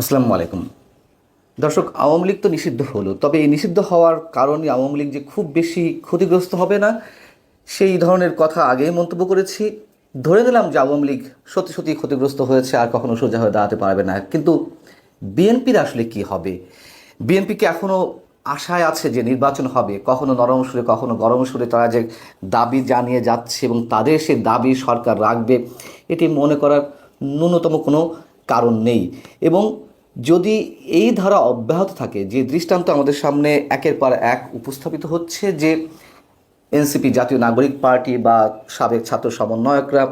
আসসালামু আলাইকুম। দর্শক, আওয়ামী লীগ তো নিষিদ্ধ হলো, তবে এই নিষিদ্ধ হওয়ার কারণে আওয়ামী লীগ যে খুব বেশি ক্ষতিগ্রস্ত হবে না, সেই ধরনের কথা আগেই মন্তব্য করেছি। ধরে নিলাম যে আওয়ামী লীগ সত্যি সত্যি ক্ষতিগ্রস্ত হয়েছে, আর কখনো সোজা হয়ে দাঁড়াতে পারবে না। কিন্তু বিএনপির আসলে কি হবে? বিএনপিকে এখনও আশায় আছে যে নির্বাচন হবে? কখনো নরম সুরে, কখনো গরম সুরে তারা যে দাবি জানিয়ে যাচ্ছে এবং তাদের সেই দাবি সরকার রাখবে, এটি মনে করার ন্যূনতম কোনো কারণ নেই। এবং যদি এই ধারা অব্যাহত থাকে, যে দৃষ্টান্ত আমাদের সামনে একের পর এক উপস্থাপিত হচ্ছে যে এনসিপি জাতীয় নাগরিক পার্টি বা সাবেক ছাত্র সমন্বয়করা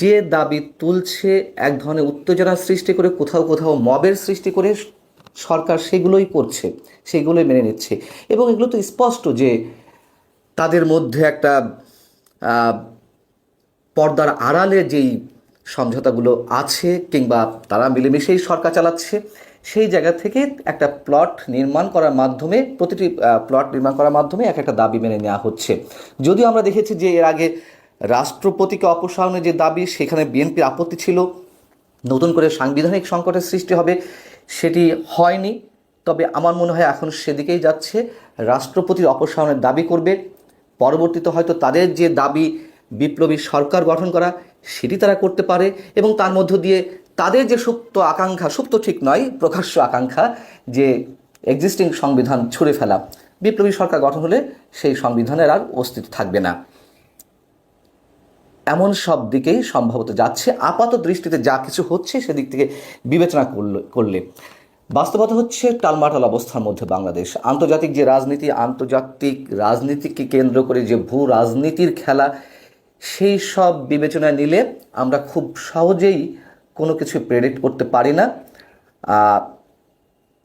যে দাবি তুলছে, এক ধরনের উত্তেজনা সৃষ্টি করে, কোথাও কোথাও মবের সৃষ্টি করে সরকার সেগুলোই করছে, সেগুলোই মেনে নিচ্ছে। এবং এগুলো তো স্পষ্ট যে তাদের মধ্যে একটা পর্দার আড়ালে যেই সমঝোতাগুলো আছে কিংবা তারা মিলেমিশেই সরকার চালাচ্ছে, সেই জায়গা থেকে একটা প্লট নির্মাণ করার মাধ্যমে, প্রতিটি প্লট নির্মাণ করার মাধ্যমে এক একটা দাবি মেনে নেওয়া হচ্ছে। যদিও আমরা দেখেছি যে এর আগে রাষ্ট্রপতিকে অপসারণের যে দাবি, সেখানে বিএনপির আপত্তি ছিল, নতুন করে সাংবিধানিক সংকটের সৃষ্টি হবে, সেটি হয়নি। তবে আমার মনে হয় এখন সেদিকেই যাচ্ছে, রাষ্ট্রপতির অপসারণের দাবি করবে, পরবর্তীতে হয়তো তাদের যে দাবি, বিপ্লবী সরকার গঠন করা সেটি তারা করতে পারে এবং তার মধ্য দিয়ে তাদের যে সুপ্ত আকাঙ্ক্ষা, সুপ্ত ঠিক নয়, প্রকাশ্য আকাঙ্ক্ষা যে এক্সিস্টিং সংবিধান ছুঁড়ে ফেলা। বিপ্লবী সরকার গঠন হলে সেই সংবিধানের আর অস্তিত্ব থাকবে না। এমন সব দিকেই সম্ভবত যাচ্ছে। আপাত দৃষ্টিতে যা কিছু হচ্ছে সেদিক থেকে বিবেচনা করলে বাস্তবতা হচ্ছে টালমাটাল অবস্থার মধ্যে বাংলাদেশ। আন্তর্জাতিক যে রাজনীতি, আন্তর্জাতিক রাজনীতিকে কেন্দ্র করে যে ভূ রাজনীতির খেলা সেই সব বিবেচনায় নিলে আমরা খুব সহজেই কোনো কিছু প্রেডিক্ট করতে পারি না।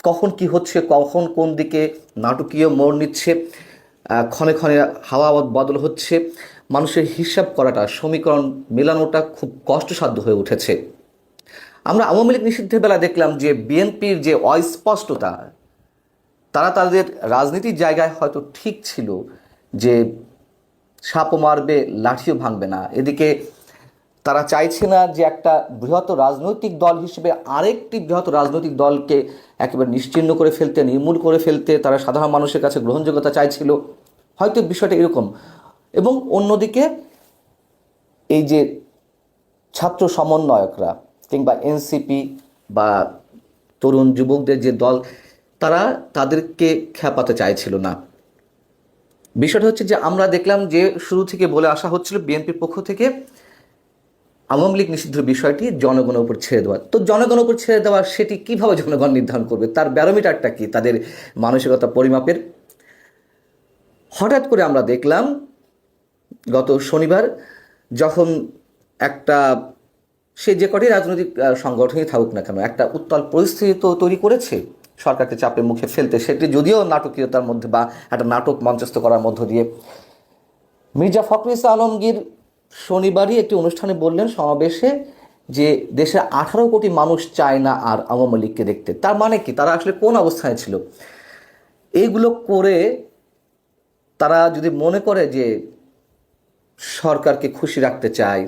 কখন কি হচ্ছে, কখন কোন দিকে নাটকীয় মোড় নিচ্ছে ক্ষণে ক্ষণে হাওয়া বদল হচ্ছে, মানুষের হিসাব করাটা, সমীকরণ মেলানোটা খুব কষ্টসাধ্য হয়ে উঠেছে। আমরা আওয়ামী লীগ নিষিদ্ধের বেলা দেখলাম যে বিএনপির যে অস্পষ্টতা, তারা তাদের রাজনীতির জায়গায় হয়তো ঠিক ছিল যে সাপও মারবে, লাঠিও ভাঙবে না। এদিকে তারা চাইছে না যে একটা বৃহৎ রাজনৈতিক দল হিসেবে আরেকটি বৃহৎ রাজনৈতিক দলকে একেবারে নিশ্চিহ্ন করে ফেলতে, নির্মূল করে ফেলতে তারা সাধারণ মানুষের কাছে গ্রহণযোগ্যতা চাইছিল। হয়তো বিষয়টা এরকম। এবং অন্যদিকে এই যে ছাত্র সমন্বয়করা কিংবা এনসিপি বা তরুণ যুবকদের যে দল, তারা তাদেরকে খেপাতে চাইছিল না। বিষয়টা হচ্ছে যে আমরা দেখলাম যে শুরু থেকে বলে আসা হচ্ছিল বিএনপির পক্ষ থেকে আওয়ামী লীগ নিষিদ্ধের বিষয়টি জনগণের উপর ছেড়ে দেওয়া। তো জনগণের উপর ছেড়ে দেওয়া সেটি কীভাবে জনগণ নির্ধারণ করবে? তার ব্যারোমিটারটা কি? তাদের মানসিকতা পরিমাপের। হঠাৎ করে আমরা দেখলাম গত শনিবার যখন একটা সে যে কটি রাজনৈতিক সংগঠনই থাকুক না কেন, একটা উত্তাল পরিস্থিতি তো তৈরি করেছে সরকারকে চাপের মুখে ফেলতে সেটি যদিও নাটকীয়তার মধ্যে বা একটা নাটক মঞ্চস্থ করার মধ্য দিয়ে। মির্জা ফখরুল আলমগীর শনিবারই একটি অনুষ্ঠানে বললেন সমাবেশে যে দেশে আঠারো কোটি মানুষ চায় না আর আওয়ামী লীগকে দেখতে। তার মানে কি? তারা আসলে কোন অবস্থায় ছিল? এইগুলো করে তারা যদি মনে করে যে সরকারকে খুশি রাখতে চায়,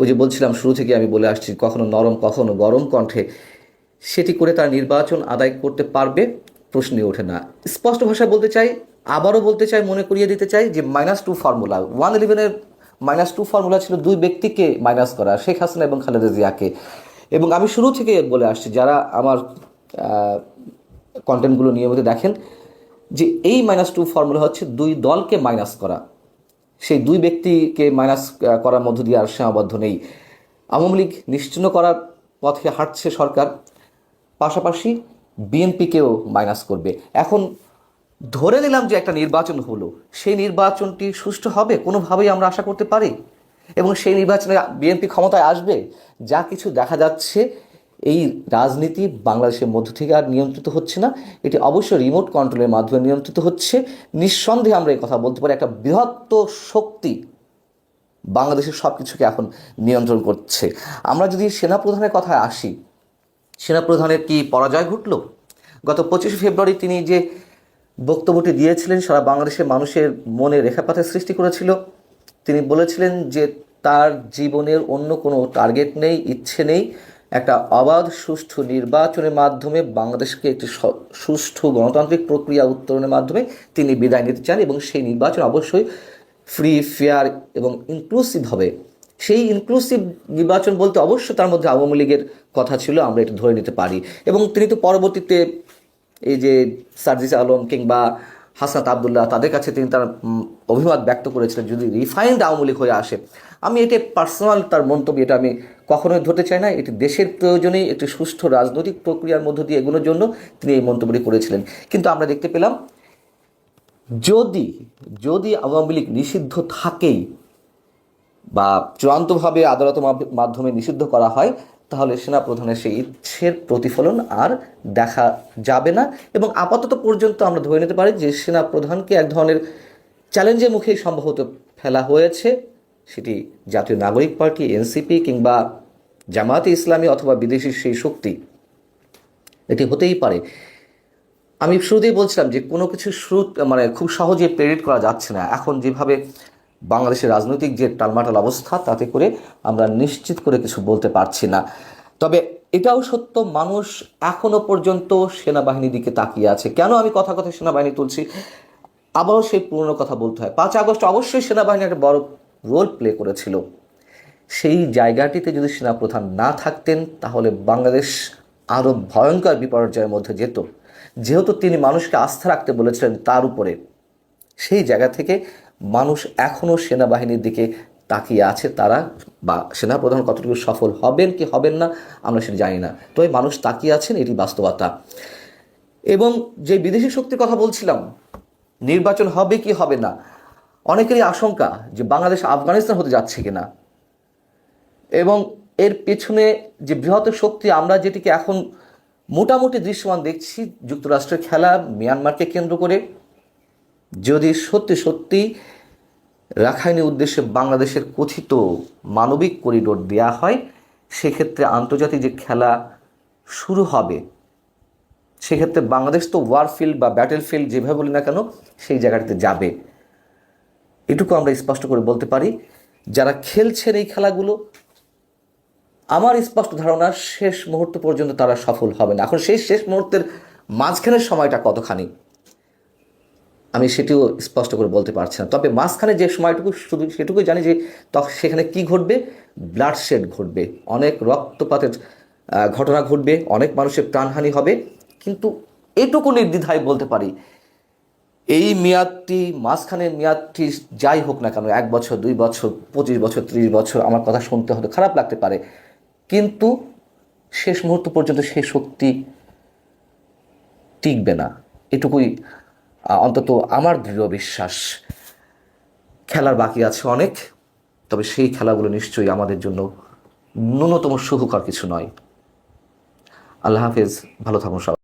ওই যে বলছিলাম শুরু থেকে আমি বলে আসছি, কখনো নরম, কখনো গরম কণ্ঠে সেটি করে তারা নির্বাচন আদায় করতে পারবে প্রশ্নে ওঠে না। স্পষ্ট ভাষায় বলতে চাই, আবারও বলতে চাই, মনে করিয়ে দিতে চাই যে মাইনাস টু ফর্মুলা ওয়ান ইলেভেনের মাইনাস টু ফর্মুলা ছিল দুই ব্যক্তিকে মাইনাস করা, শেখ হাসিনা এবং খালেদা জিয়াকে। এবং আমি শুরু থেকে বলে আসছি, যারা আমার কন্টেন্টগুলো নিয়মিত দেখেন, যে এই মাইনাস টু ফর্মুলা হচ্ছে দুই দলকে মাইনাস করা। সেই দুই ব্যক্তিকে মাইনাস করার মধ্য দিয়ে আর সীমাবদ্ধ নেই। আওয়ামী লীগ নিশ্চিন্ন করার পথে হাঁটছে সরকার। পাশাপাশি বিএনপিকেও মাইনাস করবে। এখন ধরে নিলাম যে একটা নির্বাচন হলো, সেই নির্বাচনটি সুষ্ঠু হবে, কোনোভাবেই আমরা আশা করতে পারি? এবং সেই নির্বাচনে বিএনপি ক্ষমতায় আসবে? যা কিছু দেখা যাচ্ছে, এই রাজনীতি বাংলাদেশের মধ্য থেকে আর নিয়ন্ত্রিত হচ্ছে না। এটি অবশ্যই রিমোট কন্ট্রোলের মাধ্যমে নিয়ন্ত্রিত হচ্ছে। নিঃসন্দেহে আমরা এই কথা বলতে পারি, একটা বৃহত্তর শক্তি বাংলাদেশের সব কিছুকে এখন নিয়ন্ত্রণ করছে। আমরা যদি সেনাপ্রধানের কথায় আসি সেনাপ্রধানের কি পরাজয় ঘটল? গত পঁচিশে ফেব্রুয়ারি তিনি যে বক্তব্যটি দিয়েছিলেন, সারা বাংলাদেশের মানুষের মনে রেখাপাতের সৃষ্টি করেছিল। তিনি বলেছিলেন যে তার জীবনের অন্য কোনো টার্গেট নেই, ইচ্ছে নেই। একটা অবাধ, সুষ্ঠু নির্বাচনের মাধ্যমে বাংলাদেশকে একটি সুষ্ঠু গণতান্ত্রিক প্রক্রিয়া উত্তরণের মাধ্যমে তিনি বিদায় নিতে চান এবং সেই নির্বাচন অবশ্যই ফ্রি ফেয়ার এবং ইনক্লুসিভ হবে। সেই ইনক্লুসিভ নির্বাচন বলতে অবশ্য তার মধ্যে আওয়ামী লীগের কথা ছিল, আমরা এটা ধরে নিতে পারি। এবং তিনি তো পরবর্তীতে এই যে সার্জিস আলম কিংবা হাসনাত আবদুল্লাহ, তাদের কাছে তিনি তার অভিমত ব্যক্ত করেছিলেন যদি রিফাইন্ড আওয়ামী লীগ হয়ে আসে। আমি এটা পার্সোনাল তার মন্তব্য, এটা আমি কখনোই ধরতে চাই না। এটি দেশের প্রয়োজনে একটি সুষ্ঠু রাজনৈতিক প্রক্রিয়ার মধ্য দিয়ে এগুলোর জন্য তিনি এই মন্তব্যটি করেছিলেন। কিন্তু আমরা দেখতে পেলাম, যদি যদি আওয়ামী লীগ নিষিদ্ধ থাকেই বা চূড়ান্তভাবে আদালত মাধ্যমে নিষিদ্ধ করা হয়, তাহলে সেনাপ্রধানের সেই ইচ্ছের প্রতিফলন আর দেখা যাবে না। এবং আপাতত পর্যন্ত আমরা ধরে নিতে পারি যে সেনাপ্রধানকে এক ধরনের চ্যালেঞ্জের মুখেই সম্ভবত ফেলা হয়েছে। সেটি জাতীয় নাগরিক পার্টি, এনসিপি কিংবা জামায়াতে ইসলামী অথবা বিদেশি সেই শক্তি। এটি হতেই পারে। আমি শুরুতেই বলছিলাম যে কোনো কিছু শুরু মানে খুব সহজে প্রেরিট করা যাচ্ছে না। এখন যেভাবে বাংলাদেশের রাজনৈতিক যে টালমাটাল অবস্থা, তাতে করে আমরা নিশ্চিত করে কিছু বলতে পারছি না। তবে এটাও সত্য, মানুষ এখনও পর্যন্ত সেনাবাহিনীর দিকে তাকিয়ে আছে। কেন আমি কথা কথা সেনাবাহিনী তুলছি? আবারও সেই পুরনো কথা বলতে হয়। পাঁচ আগস্ট অবশ্যই সেনাবাহিনী একটা বড় রোল প্লে করেছিল। সেই জায়গাটিতে যদি সেনাপ্রধান না থাকতেন, তাহলে বাংলাদেশ আরও ভয়ঙ্কর বিপর্যয়ের মধ্যে যেত। যেহেতু তিনি মানুষকে আস্থা রাখতে বলেছিলেন তার উপরে। সেই জায়গা থেকে মানুষ এখনও সেনাবাহিনীর দিকে তাকিয়ে আছে, তারা বা সেনাপ্রধান কতটুকু সফল হবেন কি হবেন না, আমরা সেটা জানি না। তবে মানুষ তাকিয়ে আছেন, এটি বাস্তবতা। এবং যে বিদেশি শক্তির কথা বলছিলাম, নির্বাচন হবে কি হবে না, অনেকেরই আশঙ্কা যে বাংলাদেশ আফগানিস্তান হতে যাচ্ছে কিনা। এবং এর পেছনে যে বৃহত্তর শক্তি, আমরা যেটিকে এখন মোটামুটি দৃশ্যমান দেখছি, যুক্তরাষ্ট্রের খেলা, মিয়ানমারকে কেন্দ্র করে যদি সত্যি সত্যি রাখাইনের উদ্দেশ্যে বাংলাদেশের কথিত মানবিক করিডোর দেয়া হয়, সেক্ষেত্রে আন্তর্জাতিক যে খেলা শুরু হবে, সেক্ষেত্রে বাংলাদেশ তো ওয়ার ফিল্ড বা ব্যাটেল ফিল্ড যেভাবে বলি না কেন, সেই জায়গাটিতে যাবে। এটুকু আমরা স্পষ্ট করে বলতে পারি, যারা খেলছেন এই খেলাগুলো, আমার স্পষ্ট ধারণা শেষ মুহূর্ত পর্যন্ত তারা সফল হবে না। এখন সেই শেষ মুহূর্তের মাঝখানের সময়টা কতখানি? আমি সেটিও স্পষ্ট করে বলতে পারছি না। তবে মাঝখানে যে সময়টুকু শুধু সেটুকুই জানি যে তখন সেখানে কি ঘটবে? ব্লাড শেড ঘটবে। অনেক রক্তপাতের ঘটনা ঘটবে। অনেক মানুষের প্রাণহানি হবে। কিন্তু এটুকু নির্দ্বিধায় বলতে পারি, এই মেয়াদটি, মাঝখানের মেয়াদটি যাই হোক না কেন, এক বছর, দুই বছর, পঁচিশ বছর, ত্রিশ বছর, আমার কথা শুনতে হয়তো খারাপ লাগতে পারে। কিন্তু শেষ মুহূর্ত পর্যন্ত সেই শক্তি টিকবে না। এটুকুই অন্তত আমার দৃঢ় বিশ্বাস। খেলার বাকি আছে অনেক, তবে সেই খেলাগুলো নিশ্চয়ই আমাদের জন্য ন্যূনতম সুখকর কিছু নয়। আল্লাহ হাফেজ, ভালো থাকুন সবাই।